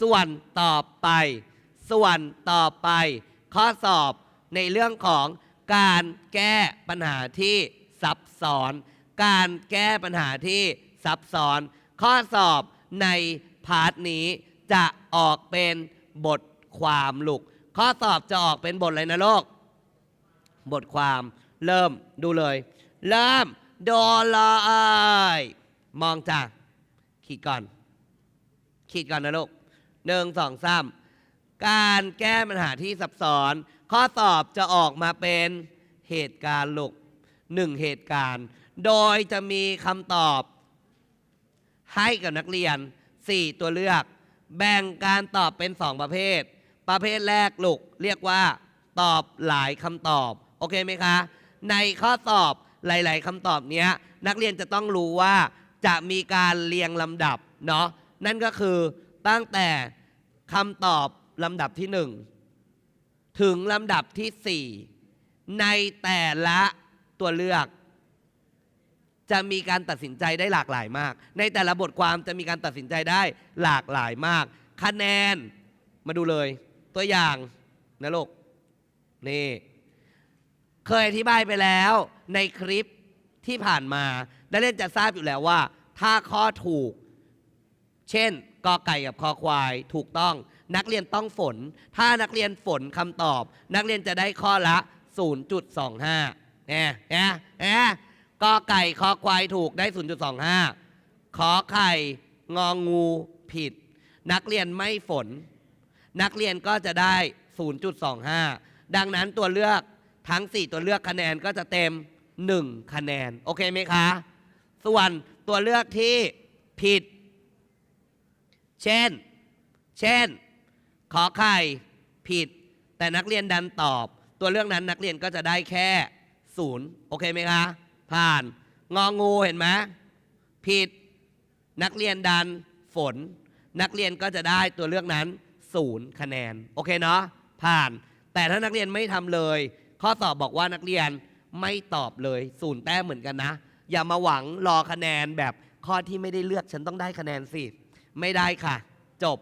ส่วนต่อไป ส่วนต่อไป ข้อสอบในเรื่องของการแก้ปัญหาที่ซับซ้อน การแก้ปัญหาที่ซับซ้อน ข้อสอบในพาร์ทนี้จะออกเป็นบทความลูก ข้อสอบจะออกเป็นบทอะไรนะลูก บทความเริ่มดูเลย เริ่มโดลอยมองจ้ะขีดก่อน ขีดก่อนนะลูก หนึ่งสองสามการแก้ปัญหาที่ซับซ้อน ข้อสอบจะออกมาเป็นเหตุการณ์ลูกหนึ่งเหตุการณ์ โดยจะมีคำตอบ ให้กับนักเรียน 4 ตัวเลือก แบ่งการตอบเป็น 2 ประเภท ประเภทแรกลูกเรียกว่า ตอบหลายคำตอบ โอเคไหมคะ ในข้อสอบหลาย ๆคำตอบเนี้ยนักเรียนจะต้องรู้ว่าจะมีการเรียงลำดับเนาะนั่นก็คือ ตั้งแต่คำตอบลำดับที่1ถึงลำดับที่สี่ในแต่ละตัวเลือก จะมีการตัดสินใจได้หลากหลายมาก ในแต่ละบทความจะมีการตัดสินใจได้หลากหลายมาก คะแนนมาดูเลย ตัวอย่างนะลูกนี่เคยอธิบายไปแล้วในคลิปที่ผ่านมานักเรียนจะทราบอยู่แล้วว่า ถ้าข้อถูก เช่น กอไก่กับคอควายถูกต้อง นักเรียนต้องฝน ถ้านักเรียนฝนคำตอบ นักเรียนจะได้ข้อละ 0.25แหมแหมแหมกอไก่คอควายถูกได้ 0.25 ขอไข่งองูผิด นักเรียนไม่ฝน นักเรียนก็จะได้ 0.25 ดังนั้นตัวเลือกทั้ง 4 ตัวเลือกคะแนนก็จะเต็ม 1 คะแนน โอเคไหมคะ ส่วนตัวเลือกที่ผิด เช่น เช่น ขอไข่ผิด แต่นักเรียนดันตอบ ตัวเรื่องนั้นนักเรียนก็จะได้แค่ศูนย์โอเคไหมคะ ผ่าน งองูเห็นไหมผิด นักเรียนดันฝน นักเรียนก็จะได้ตัวเลือกนั้นศูนย์คะแนน โอเคเนาะ ผ่าน แต่ถ้านักเรียนไม่ทำเลย ข้อสอบบอกว่านักเรียนไม่ตอบเลยศูนย์แต้มเหมือนกันนะ อย่ามาหวังรอคะแนนแบบข้อที่ไม่ได้เลือกฉันต้องได้คะแนนสิ ไม่ได้ค่ะ จบ